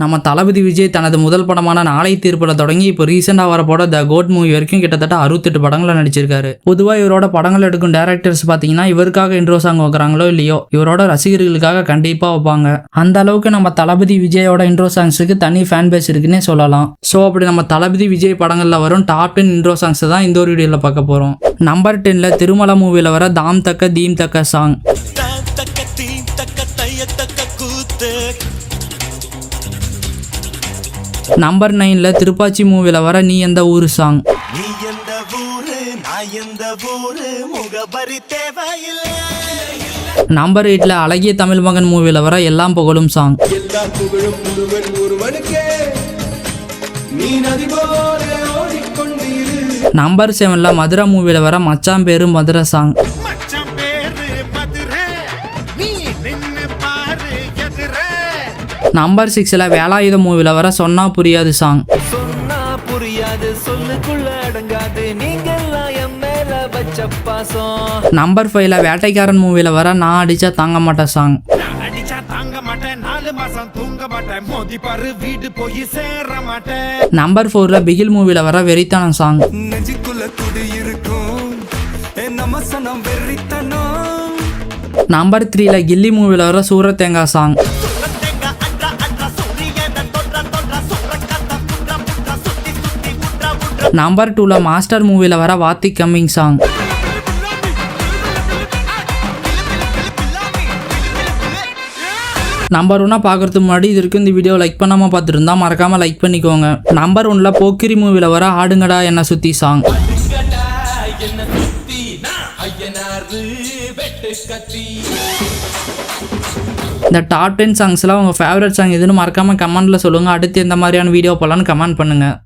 நம்ம தளபதி விஜய் தனது முதல் படமான நாளை தீர்ப்பில் தொடங்கி இப்போ ரீசெண்டாக வரப்போட த கோட் மூவி வரைக்கும் கிட்டத்தட்ட அறுபத்தெட்டு படங்களை நடிச்சிருக்காரு. பொதுவாக இவரோட படங்கள் எடுக்கும் டேரக்டர்ஸ் பார்த்தீங்கன்னா இவருக்காக இன்ட்ரோ சாங் வைக்கிறாங்களோ இல்லையோ இவரோட ரசிகர்களுக்காக கண்டிப்பாக வைப்பாங்க. அந்த அளவுக்கு நம்ம தளபதி விஜயோட இன்ட்ரோ சாங்ஸுக்கு தனி ஃபேன் பேஸ் இருக்குன்னே சொல்லலாம். ஸோ அப்படி நம்ம தளபதி விஜய் படங்களில் வரும் டாப் டென் இன்ட்ரோ சாங்ஸ் தான் இந்த ஒரு வீடியோவில் பார்க்க போகிறோம் நம்பர் டென்னில் திருமலை மூவியில் வர தாம் தக்க தீம் தக்க சாங் நம்பர் நைனில் திருப்பாச்சி மூவியில் வர நீ எந்த ஊரு சாங் நீ எந்த ஊரு நான் எந்த ஊரு? முகபரி தேவையில்லை. நம்பர் எயிட்டில் அழகிய தமிழ் மகன் மூவியில் வர எல்லாம் புகழும் சாங் நம்பர் செவனில் மதுரை மூவியில் வர மச்சான் பேரு மதுரை சாங் நம்பர் சிக்ஸில் வேலாயுதம் மூவியில் வர சொன்னா புரியாது சாங் சொன்னா புரியாது சொல்லுக்குள்ள அடங்காது. நீங்கெல்லாம் என் மேல வச்ச பாசம். நம்பர் ஃபைவ்ல வேட்டைக்காரன் மூவியில் வர நான் அடிச்சா தாங்க மாட்டேன் சாங் நம்பர் ஃபோரில் பிகில் மூவியில் வர வெறித்தனம் சாங் நம்பர் த்ரீல கில்லி மூவியில் வர சூர தேங்காய் சாங் நம்பர் டூவில் மாஸ்டர் மூவியில் வர வாத்தி கம்மிங் சாங் நம்பர் ஒன்னாக பார்க்கறதுக்கு முன்னாடி இது வரைக்கும் இந்த வீடியோ லைக் பண்ணாமல் பார்த்துருந்தா மறக்காமல் லைக் பண்ணிக்கோங்க. நம்பர் ஒன்ல போக்கிரி மூவியில் வர ஆடுங்கடா என்ன சுற்றி சாங் இந்த டாப் டென் சாங்ஸ்லாம் உங்கள் ஃபேவரட் சாங் எதுன்னு மறக்காமல் கமெண்ட்டில் சொல்லுங்கள் அடுத்து எந்த மாதிரியான வீடியோ போடலான்னு கமெண்ட் பண்ணுங்கள்